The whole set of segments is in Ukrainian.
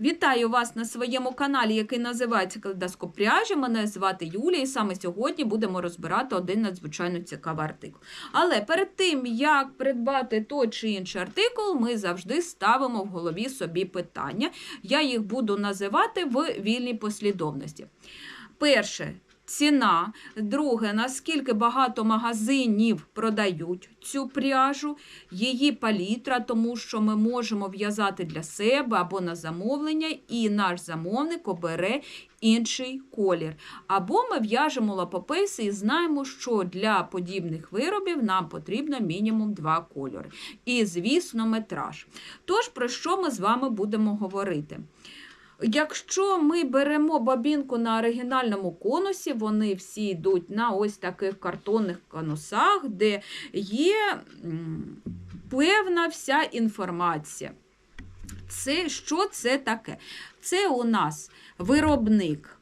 Вітаю вас на своєму каналі, який називається Калейдоскоп пряжі. Мене звати Юлія, і саме сьогодні будемо розбирати один надзвичайно цікавий артикул. Але перед тим, як придбати той чи інший артикул, ми завжди ставимо в голові собі питання. Я їх буду називати в вільній послідовності. Перше. Ціна, друге, наскільки багато магазинів продають цю пряжу, її палітра, тому що ми можемо в'язати для себе або на замовлення, і наш замовник обере інший колір. Або ми в'яжемо лапописи і знаємо, що для подібних виробів нам потрібно мінімум два кольори. І, звісно, метраж. Тож, про що ми з вами будемо говорити? Якщо ми беремо бабінку на оригінальному конусі, вони всі йдуть на ось таких картонних конусах, де є певна вся інформація. Це, що це таке? Це у нас виробник.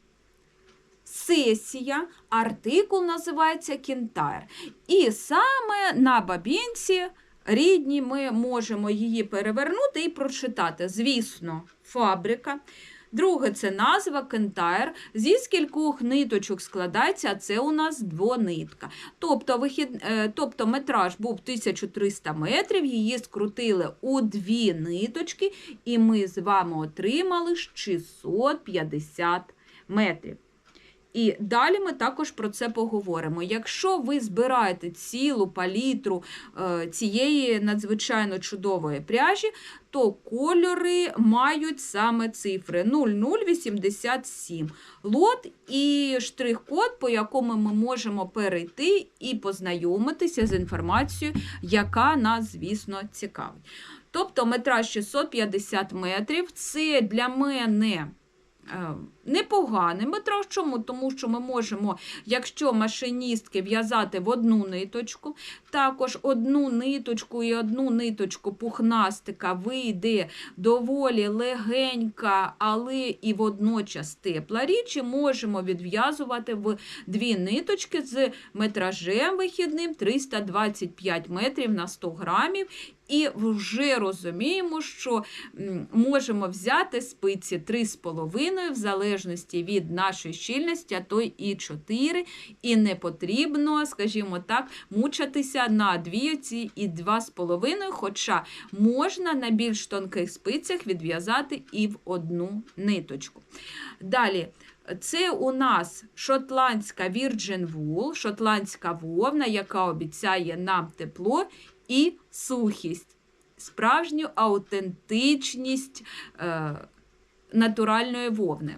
Сесія, артикул називається кінтайр. І саме на бабінці рідні ми можемо її перевернути і прочитати. Звісно, фабрика. Друге це назва кентайр. Зі скількох ниточок складається, це у нас двонитка. Тобто, вихід, е, тобто метраж був 1300 метрів, її скрутили у дві ниточки, і ми з вами отримали 650 метрів. І далі ми також про це поговоримо. Якщо ви збираєте цілу палітру е, цієї надзвичайно чудової пряжі, то кольори мають саме цифри 0087 лот і штрих-код, по якому ми можемо перейти і познайомитися з інформацією, яка нас, звісно, цікавить. Тобто метраж 650 метрів це для мене. Е, Непоганий. Чому? Тому що ми можемо, якщо машиністки в'язати в одну ниточку, також одну ниточку і одну ниточку пухнастика вийде доволі легенька, але і водночас тепла річ, і можемо відв'язувати в дві ниточки з метражем вихідним 325 метрів на 100 грамів. І вже розуміємо, що можемо взяти спиці 3,5 в залежності від нашої щільності, а то і 4. І не потрібно, скажімо так, мучатися на двійці і 2,5, хоча можна на більш тонких спицях відв'язати і в одну ниточку. Далі. Це у нас шотландська Virgin Wool, шотландська вовна, яка обіцяє нам тепло і сухість, справжню аутентичність е, натуральної вовни.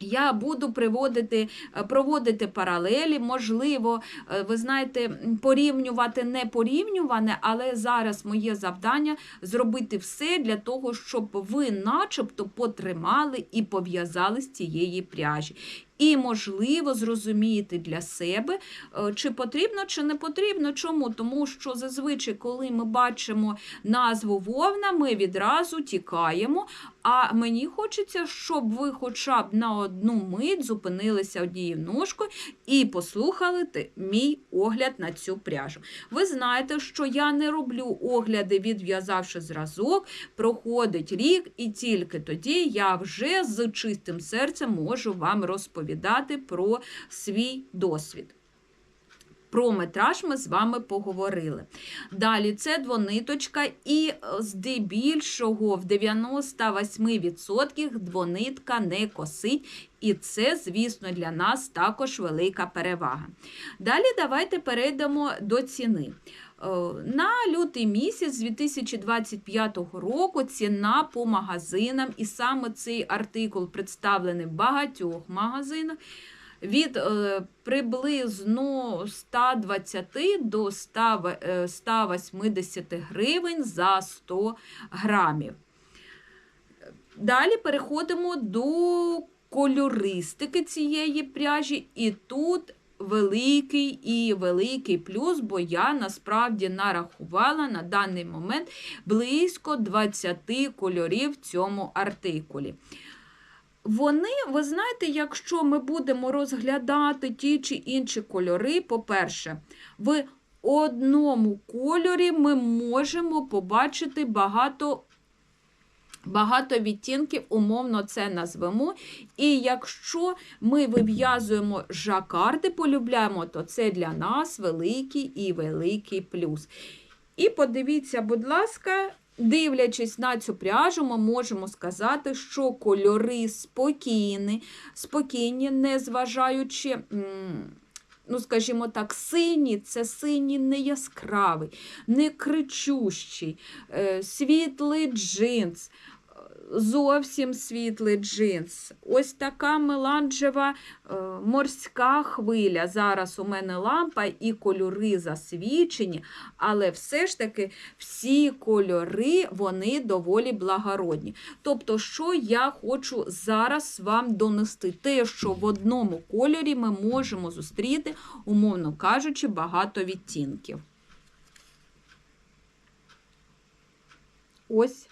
Я буду приводити, е, проводити паралелі, можливо, е, ви знаєте, порівнювати не порівнюване, але зараз моє завдання зробити все для того, щоб ви начебто потримали і пов'язали з цієї пряжі. І, можливо, зрозумієте для себе, е, чи потрібно, чи не потрібно. Чому? Тому що зазвичай, коли ми бачимо назву вовна, ми відразу тікаємо. А мені хочеться, щоб ви хоча б на одну мить зупинилися однією ножкою і послухали мій огляд на цю пряжу. Ви знаєте, що я не роблю огляди, відв'язавши зразок, проходить рік, і тільки тоді я вже з чистим серцем можу вам розповідати про свій досвід. Про метраж ми з вами поговорили. Далі це двониточка, і е, здебільшого в 98% двонитка не косить, і це, звісно, для нас також велика перевага. Далі давайте перейдемо до ціни. Е, На лютий місяць 2025 року ціна по магазинам, і саме цей артикул представлений в багатьох магазинах від е, приблизно 120 до 100, е, 180 гривень за 100 грамів. Далі переходимо до кольористики цієї пряжі, і тут великий і великий плюс, бо я насправді нарахувала на даний момент близько 20 кольорів в цьому артикулі. Вони, ви знаєте, якщо ми будемо розглядати ті чи інші кольори, по-перше, в одному кольорі ми можемо побачити багато Багато відтінків, умовно це назвемо. І якщо ми вив'язуємо жакарди, полюбляємо, то це для нас великий і великий плюс. І подивіться, будь ласка, дивлячись на цю пряжу, ми можемо сказати, що кольори спокійні, спокійні, незважаючи. Ну, скажімо так, синій це синій не яскравий, не кричущий, е, світлий джинс, зовсім світлий джинс. Ось така меланжева е, морська хвиля. Зараз у мене лампа і кольори засвічені, але все ж таки всі кольори вони доволі благородні. Тобто, що я хочу зараз вам донести? Те, що в одному кольорі ми можемо зустріти, умовно кажучи, багато відтінків. Ось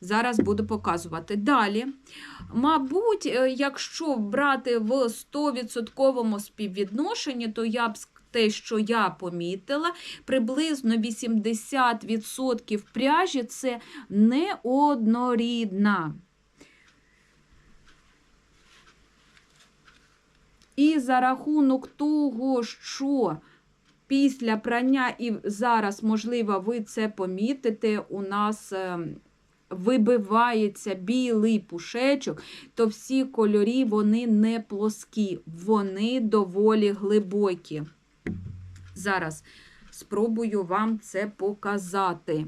Зараз буду показувати. Далі, мабуть, е, якщо брати в 100% співвідношенні, то я б те, що я помітила, приблизно 80% пряжі це неоднорідна. І за рахунок того, що після прання, і зараз, можливо, ви це помітите, у нас ем, вибивається білий пушечок, то всі кольорі вони не плоскі, вони доволі глибокі. Зараз спробую вам це показати.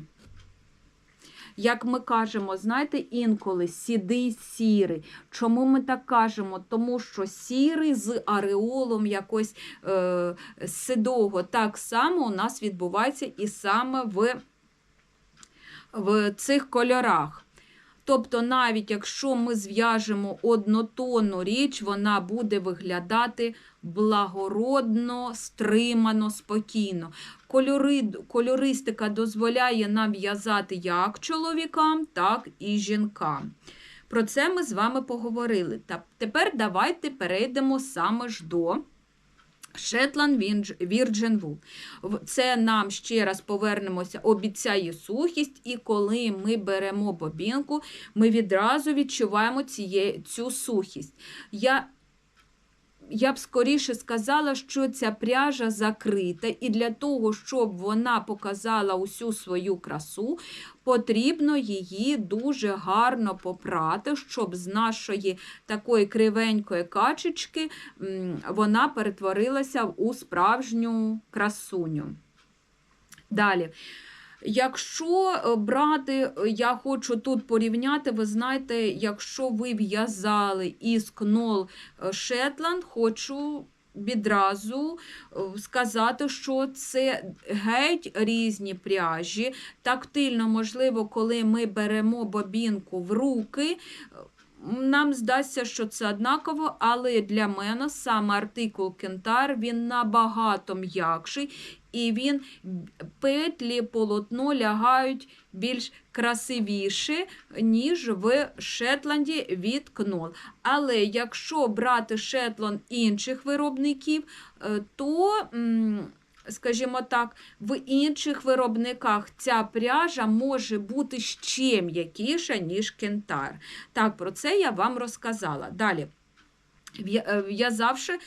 Як ми кажемо, знаєте, інколи сідий сірий. Чому ми так кажемо? Тому що сірий з ареолом якось е, сидого. Так само у нас відбувається і саме в в цих кольорах. Тобто, навіть якщо ми зв'яжемо однотонну річ, вона буде виглядати благородно, стримано, спокійно. Кольори, кольористика дозволяє нам в'язати як чоловікам, так і жінкам. Про це ми з вами поговорили. Та тепер давайте перейдемо саме ж до. Virgin Wool. Це нам ще раз повернемося, обіцяє сухість, і коли ми беремо бобінку, ми відразу відчуваємо цю сухість. Я, я б скоріше сказала, що ця пряжа закрита, і для того, щоб вона показала усю свою красу, потрібно її дуже гарно попрати, щоб з нашої такої кривенької качечки вона перетворилася у справжню красуню. Далі. Якщо е, брати, е, я хочу тут порівняти, ви знаєте, якщо ви в'язали із кнол Шетланд, хочу відразу е, сказати, що це геть різні пряжі. Тактильно, можливо, коли ми беремо бобінку в руки, нам здасться, що це однаково, але для мене саме артикул Кентар він набагато м'якший, і він петлі полотно лягають більш красивіше, ніж в Шетланді від Кнол. Але якщо брати Шетланд інших виробників, е, то. Скажімо так, в інших виробниках ця пряжа може бути ще м'якіша, ніж кентар. Так, про це я вам розказала. Далі, е, в'язавши,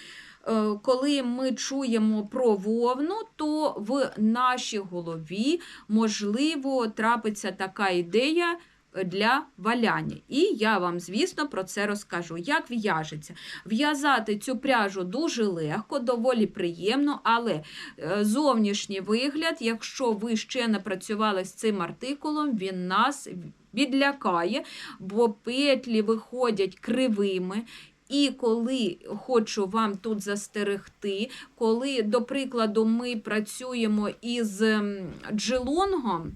коли ми чуємо про вовну, то в нашій голові, можливо, трапиться така ідея. Для валяння. І я вам, звісно, про це розкажу. Як в'яжеться? В'язати цю пряжу дуже легко, доволі приємно, але е, зовнішній вигляд, якщо ви ще не працювали з цим артикулом, він нас відлякає, бо петлі виходять кривими. І коли хочу вам тут застерегти, коли, до прикладу, ми працюємо із джелонгом,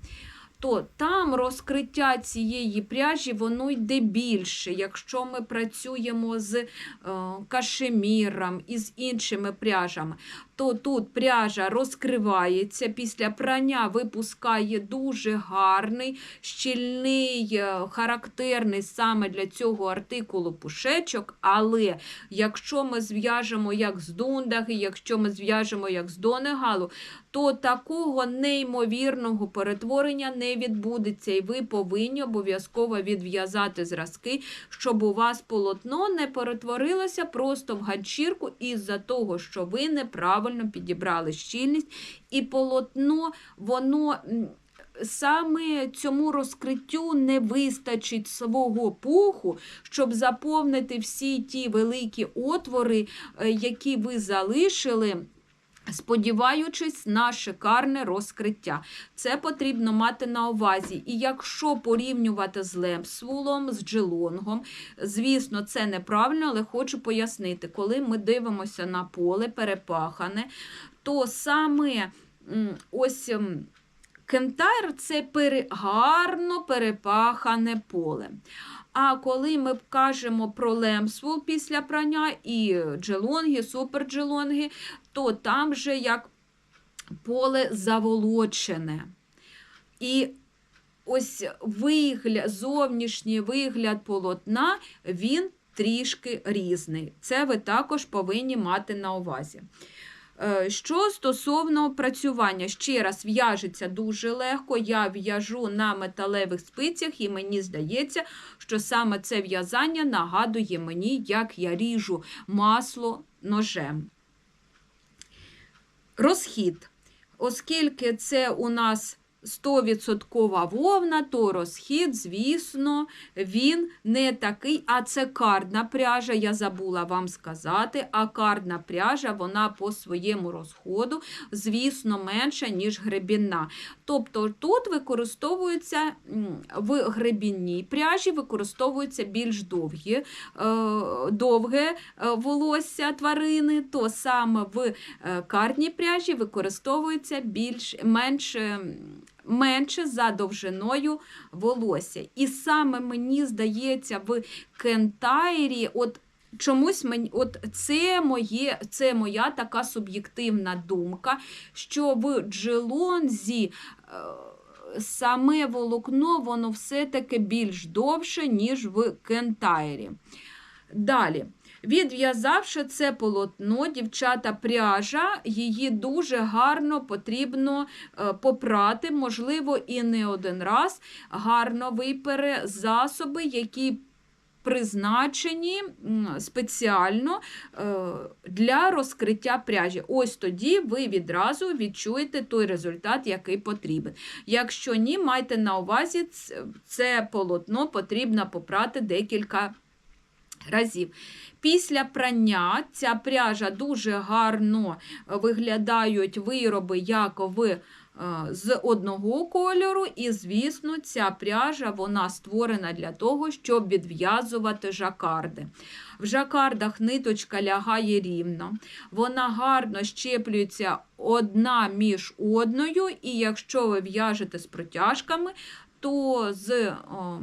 то там розкриття цієї пряжі воно йде більше. Якщо ми працюємо з е, кашеміром і з іншими пряжами, то тут пряжа розкривається, після прання випускає дуже гарний, щільний, е, характерний саме для цього артикулу пушечок. Але якщо ми зв'яжемо як з дундаги, якщо ми зв'яжемо як з донегалу, то такого неймовірного перетворення не відбудеться, і ви повинні обов'язково відв'язати зразки, щоб у вас полотно не перетворилося просто в ганчірку із-за того, що ви неправильно підібрали щільність, і полотно, воно. Саме цьому розкриттю не вистачить свого пуху, щоб заповнити всі ті великі отвори, е, які ви залишили сподіваючись на шикарне розкриття. Це потрібно мати на увазі. І якщо порівнювати з лемсвулом, з джилонгом, звісно, це неправильно, але хочу пояснити, коли ми дивимося на поле перепахане, то саме ось. Кентайр це пере, гарно перепахане поле. А коли ми кажемо про лемсвул після прання і джелонги, суперджелонги, то там вже як поле заволочене. І ось вигляд, зовнішній вигляд полотна, він трішки різний. Це ви також повинні мати на увазі. Е, Що стосовно працювання, ще раз в'яжеться дуже легко. Я в'яжу на металевих спицях, і мені здається, що саме це в'язання нагадує мені, як я ріжу масло ножем. Розхід. Оскільки це у нас 100% вовна, то розхід, звісно, він не такий, а це кардна пряжа, я забула вам сказати, а кардна пряжа, вона по своєму розходу, звісно, менша, ніж гребінна. Тобто тут використовується в гребінній пряжі використовується більш довгі, е, довге е, волосся тварини, то саме в е, кардній пряжі використовується більш менш. Менше за довжиною волосся. І саме мені здається, в кентайрі, от чомусь мені, от це, моє, це моя така суб'єктивна думка, що в джелонзі. е, Саме волокно, воно все-таки більш довше, ніж в кентайрі. Далі. Відв'язавши це полотно, дівчата пряжа, її дуже гарно потрібно е, попрати, можливо, і не один раз гарно випере засоби, які призначені спеціально е, для розкриття пряжі. Ось тоді ви відразу відчуєте той результат, який потрібен. Якщо ні, майте на увазі, це полотно потрібно попрати декілька разів. Після прання ця пряжа дуже гарно е, виглядають вироби, як в е, з одного кольору, і, звісно, ця пряжа вона створена для того, щоб відв'язувати жакарди. В жакардах ниточка лягає рівно, вона гарно щеплюється одна між одною, і якщо ви в'яжете з протяжками, то з о,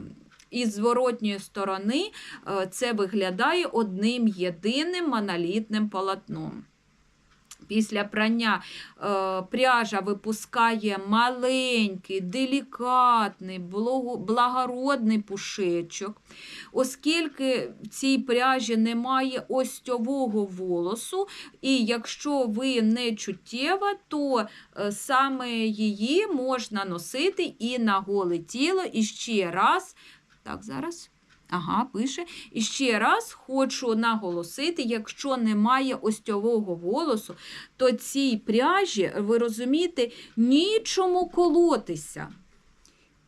із зворотньої сторони е, це виглядає одним єдиним монолітним полотном. Після прання е, пряжа випускає маленький, делікатний, благородний пушечок. Оскільки в цій пряжі немає остьового волосу, і якщо ви не чуттєва, то е, саме її можна носити і на голе тіло, і ще раз. Так, зараз. Ага, пише. І ще раз хочу наголосити: якщо немає остьового волосу, то цій пряжі, ви розумієте, нічому колотися.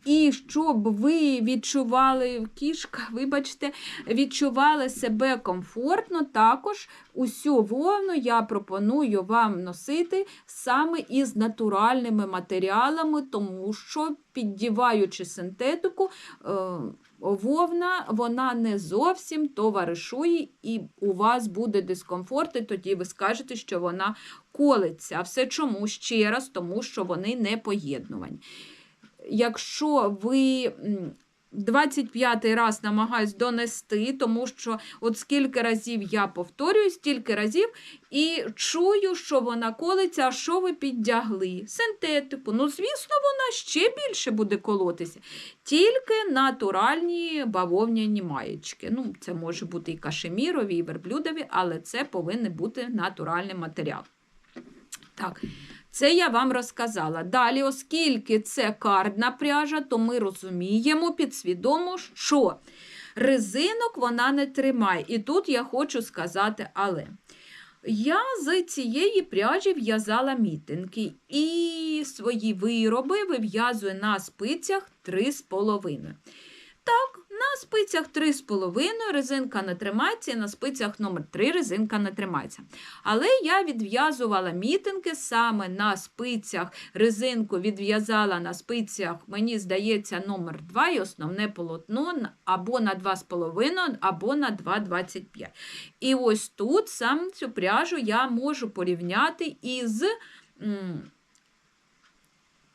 І щоб ви відчували кішка, вибачте, відчували себе комфортно, також усю вовну я пропоную вам носити саме із натуральними матеріалами, тому що піддіваючи синтетику, е, вовна вона не зовсім товаришує, і у вас буде дискомфорт, і тоді ви скажете, що вона колиться. А все чому? Ще раз, тому що вони не поєднувані. Якщо ви м, 25 раз намагаюсь донести, тому що от скільки разів я повторюю, стільки разів і чую, що вона колиться, а що ви піддягли? Синтетику. Ну, звісно, вона ще більше буде колотися. Тільки натуральні бавовняні маєчки. Ну, це може бути і кашемірові, і верблюдові, але це повинен бути натуральний матеріал. Так, це я вам розказала. Далі, оскільки це кардна пряжа, то ми розуміємо підсвідомо, що резинок вона не тримає. І тут я хочу сказати, але. Я з цієї пряжі в'язала мітинки і свої вироби вив'язую на спицях 3,5. Так, на спицях 3,5 резинка не тримається, і на спицях номер 3 резинка не тримається. Але я відв'язувала мітинки саме на спицях. Резинку відв'язала на спицях, мені здається, номер 2 і основне полотно або на 2,5, або на 2,25. І ось тут сам цю пряжу я можу порівняти із.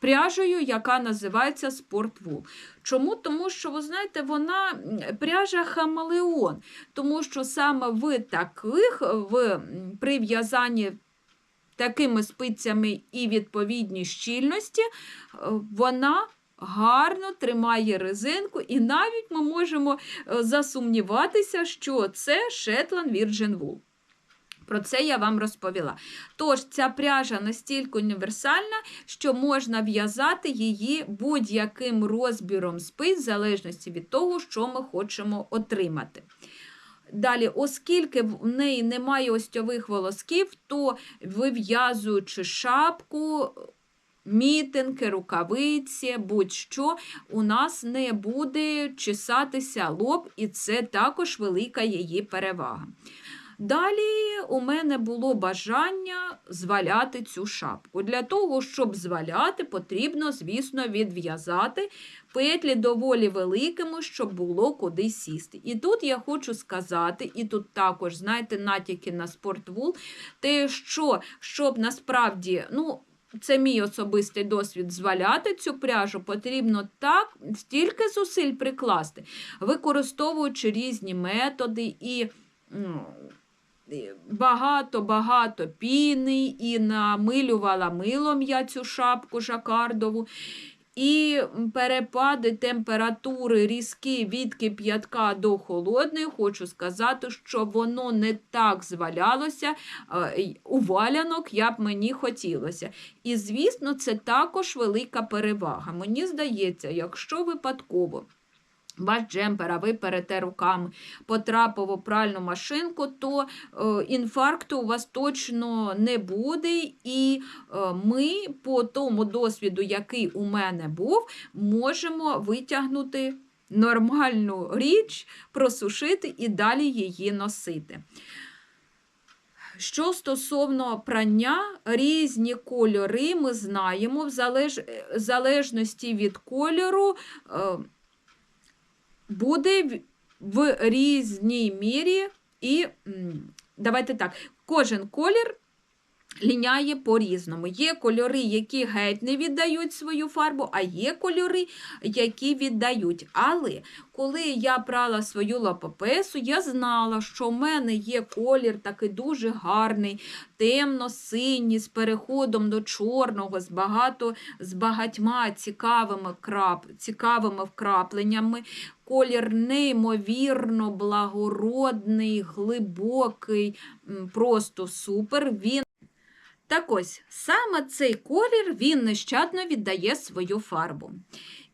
Пряжею, яка називається Sportwool. Чому? Тому що, ви знаєте, вона пряжа хамелеон, тому що саме в таких, в, м, при в'язанні такими спицями і відповідній щільності, е, вона гарно тримає резинку, і навіть ми можемо е, засумніватися, що це Shetland Virgin Wool. Про це я вам розповіла. Тож, ця пряжа настільки універсальна, що можна в'язати її будь-яким розбіром спиць, в залежності від того, що ми хочемо отримати. Далі, оскільки в неї немає остьових волосків, то вив'язуючи шапку, мітинки, рукавиці, будь-що, у нас не буде чесатися лоб, і це також велика її перевага. Далі у мене було бажання зваляти цю шапку. Для того, щоб зваляти, потрібно, звісно, відв'язати петлі доволі великими, щоб було куди сісти. І тут я хочу сказати, і тут також, знаєте, натяки на спортвул, те, що щоб насправді, ну, це мій особистий досвід зваляти цю пряжу, потрібно так стільки зусиль прикласти, використовуючи різні методи і. ну, Багато-багато піни і намилювала милом я цю шапку жакардову. І перепади температури різкі від кип'ятка до холодної, хочу сказати, що воно не так звалялося у валянок, як мені хотілося. І, звісно, це також велика перевага. Мені здається, якщо випадково. Ваш джемпер, а ви перете руками, потрапив у пральну машинку, то е, інфаркту у вас точно не буде. І е, ми по тому досвіду, який у мене був, можемо витягнути нормальну річ, просушити і далі її носити. Що стосовно прання, різні кольори ми знаємо, в залеж... залежності від кольору. Е, буде в- різній мірі, і давайте так, кожен колір ліняє по-різному. Є кольори, які геть не віддають свою фарбу, а є кольори, які віддають. Але коли я прала свою лапопесу, я знала, що в мене є колір такий дуже гарний, темно-синій, з переходом до чорного, з багато, з багатьма цікавими, крап, цікавими вкрапленнями. Колір неймовірно благородний, глибокий, просто супер. Він так ось, саме цей колір він нещадно віддає свою фарбу.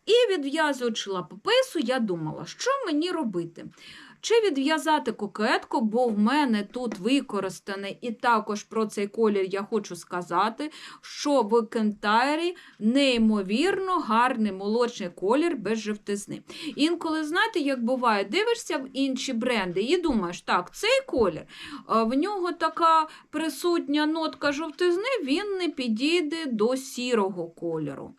І відв'язуючи лапопису, я думала, що мені робити? Чи відв'язати кокетку, бо в мене тут використаний, і також про цей колір я хочу сказати, що в кентайрі неймовірно гарний молочний колір без жовтизни. Інколи, знаєте, як буває, дивишся в інші бренди і думаєш, так, цей колір, в нього така присутня нотка жовтизни, він не підійде до сірого кольору.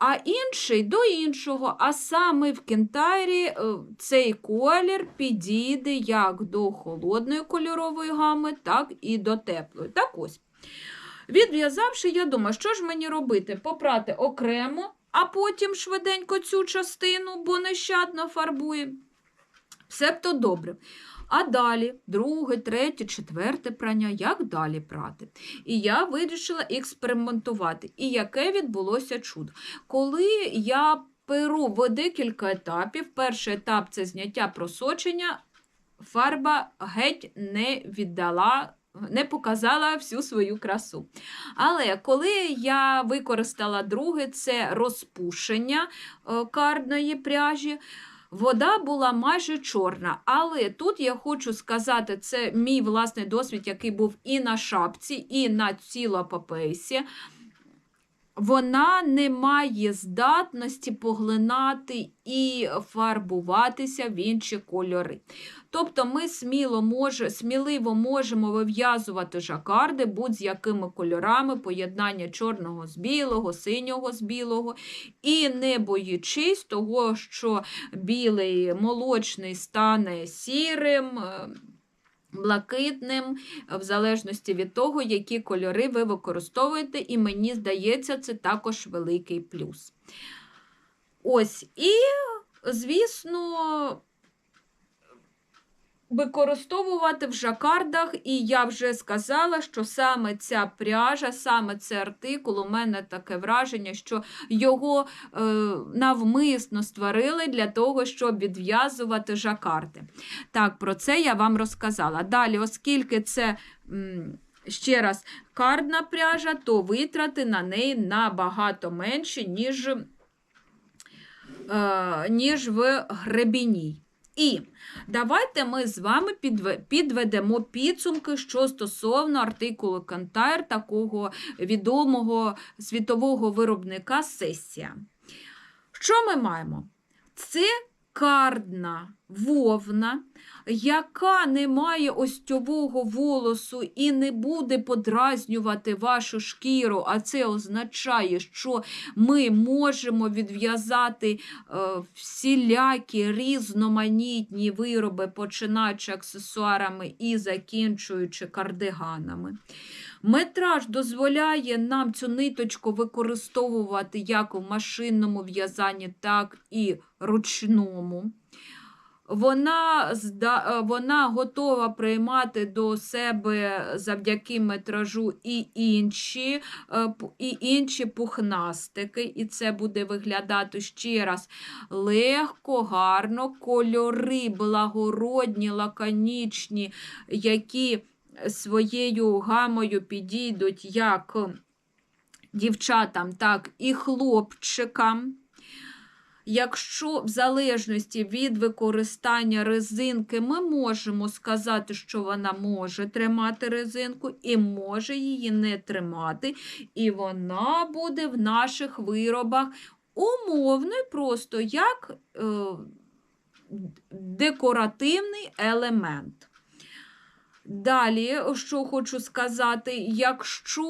А інший до іншого, а саме в кентайрі е, цей колір підійде як до холодної кольорової гами, так і до теплої. Так ось. Відв'язавши, я думаю, що ж мені робити? Попрати окремо а потім швиденько цю частину, бо нещадно фарбує. Себто добре. А далі, друге, третє, четверте прання, як далі прати? І я вирішила експериментувати. І яке відбулося чудо. Коли я перу в декілька етапів, перший етап це зняття просочення, фарба геть не віддала. Не показала всю свою красу. Але коли я використала друге, це розпушення е, кардної пряжі, Вода була майже чорна, але тут я хочу сказати, це мій власний досвід, який був і на шапці, і на цілопапейсі. Вона не має здатності поглинати і фарбуватися в інші кольори. Тобто ми сміло може, сміливо можемо вив'язувати жакарди будь-якими кольорами, поєднання чорного з білого, синього з білого, і не боючись того, що білий молочний стане сірим. Е, Блакитним, в залежності від того, які кольори ви використовуєте, і мені здається, це також великий плюс. Ось, і, звісно, використовувати в жакардах, і я вже сказала, що саме ця пряжа, саме цей артикул, у мене таке враження, що його е, навмисно створили для того, щоб відв'язувати жакарди. Так, про це я вам розказала. Далі, оскільки це. м, Ще раз, кардна пряжа, то витрати на неї набагато менші, ніж, е, ніж в гребіній. І давайте ми з вами підведемо підсумки, що стосовно артикулу Кантайр, такого відомого світового виробника Сесія. Що ми маємо? Це кардна вовна, яка не має остьового волосу і не буде подразнювати вашу шкіру, а це означає, що ми можемо відв'язати е, всілякі різноманітні вироби, починаючи аксесуарами і закінчуючи кардиганами. Метраж дозволяє нам цю ниточку використовувати як у машинному в'язанні, так і ручному. Вона, е, вона готова приймати до себе завдяки метражу і інші, е, і інші пухнастики, і це буде виглядати ще раз легко, гарно, кольори благородні, лаконічні, які своєю гамою підійдуть як дівчатам, так і хлопчикам. Якщо в залежності від використання резинки, ми можемо сказати, що вона може тримати резинку і може її не тримати, і вона буде в наших виробах умовною, просто як е, декоративний елемент. Далі, що хочу сказати, якщо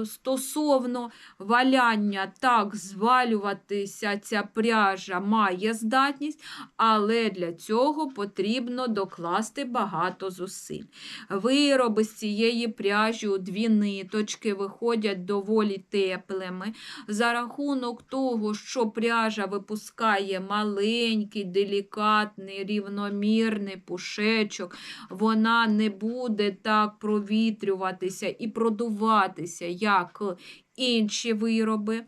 е, стосовно валяння, так, звалюватися ця пряжа має здатність, але для цього потрібно докласти багато зусиль. Вироби з цієї пряжі у дві ниточки виходять доволі теплими. За рахунок того, що пряжа випускає маленький, делікатний, рівномірний пушечок, вона не буде так провітрюватися і продуватися, як інші вироби.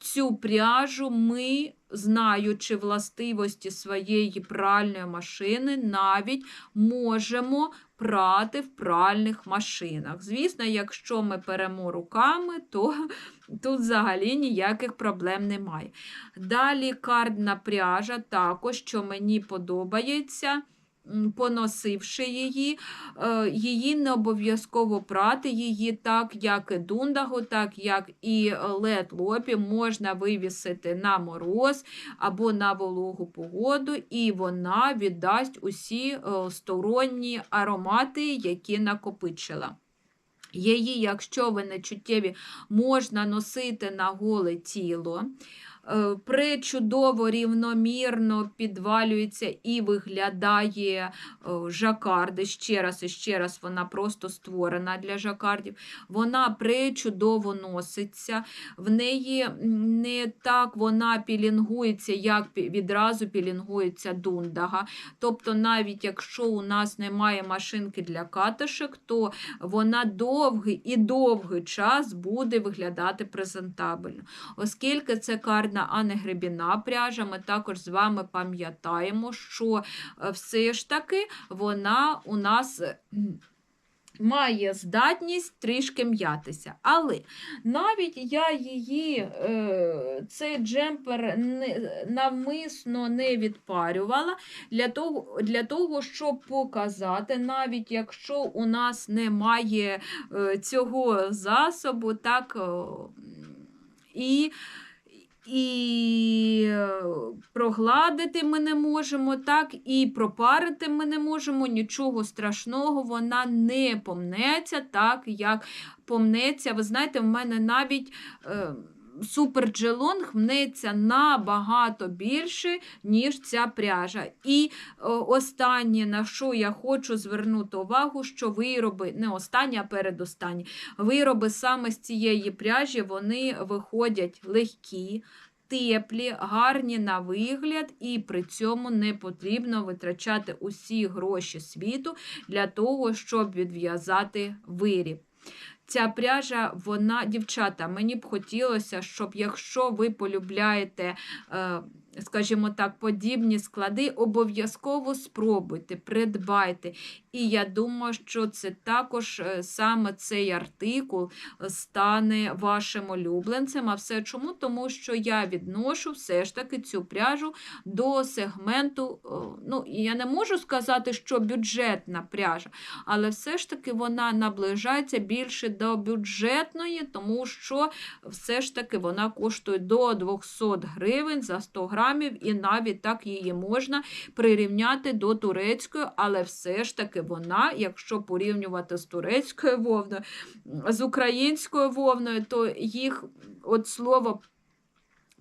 Цю пряжу ми, знаючи властивості своєї пральної машини, навіть можемо прати в пральних машинах. Звісно, якщо ми перемо руками, то тут взагалі ніяких проблем немає. Далі кардна пряжа, також, що мені подобається. Поносивши її, е, її не обов'язково прати, її так, як і дундагу, так як і лед лопі можна вивісити на мороз або на вологу погоду, і вона віддасть усі е, сторонні аромати, які накопичила. Її, якщо ви не чуттєві, можна носити на голе тіло. Е, причудово рівномірно підвалюється і виглядає е, жакарди. Ще раз і ще раз вона просто створена для жакардів. Вона причудово носиться, в неї не так вона пілінгується, як відразу пілінгується дундага. Тобто, навіть якщо у нас немає машинки для катишек, то вона довгий і довгий час буде виглядати презентабельно. Оскільки це карна, а не гребіна пряжа, ми також з вами пам'ятаємо, що е, все ж таки вона у нас. е, Має здатність трішки м'ятися. Але навіть я її, е, цей джемпер навмисно не відпарювала для того, для того, щоб показати, навіть якщо у нас немає цього засобу, так і. І е, прогладити ми не можемо, так, і пропарити ми не можемо, нічого страшного, вона не помнеться так, як помнеться. Ви знаєте, в мене навіть е, супер джелонг мнеться набагато більше, ніж ця пряжа. І е, останнє, на що я хочу звернути увагу, що вироби, не останнє, а передостанні, вироби саме з цієї пряжі, вони виходять легкі. Теплі, гарні на вигляд, і при цьому не потрібно витрачати усі гроші світу для того, щоб відв'язати виріб. Ця пряжа, вона, дівчата, мені б хотілося, щоб якщо ви полюбляєте, е, скажімо так, подібні склади, обов'язково спробуйте, придбайте. І я думаю, що це також е, саме цей артикул стане вашим улюбленцем. А все чому? Тому що я відношу все ж таки цю пряжу до сегменту. е, Ну, я не можу сказати, що бюджетна пряжа, але все ж таки вона наближається більше до бюджетної, тому що все ж таки вона коштує до 200 гривень за 100 грамів, і навіть так її можна прирівняти до турецької, але все ж таки вона, якщо порівнювати з турецькою вовною, з українською вовною, то їх от слово.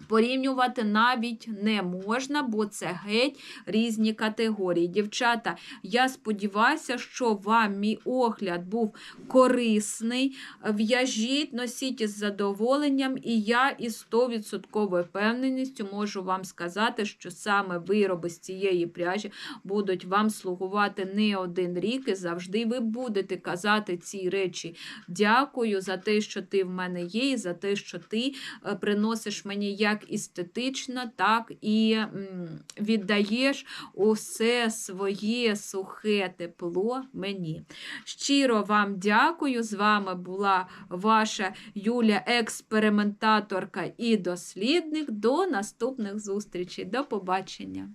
Порівнювати навіть не можна, бо це геть різні категорії. Дівчата, я сподіваюся, що вам мій огляд був корисний. В'яжіть, носіть із задоволенням, і я із 100% впевненістю можу вам сказати, що саме вироби з цієї пряжі будуть вам слугувати не один рік, і завжди ви будете казати ці речі. Дякую за те, що ти в мене є, і за те, що ти е, приносиш мені як естетично, так і віддаєш усе своє сухе тепло мені. Щиро вам дякую. З вами була ваша Юля, експериментаторка і дослідник. До наступних зустрічей. До побачення!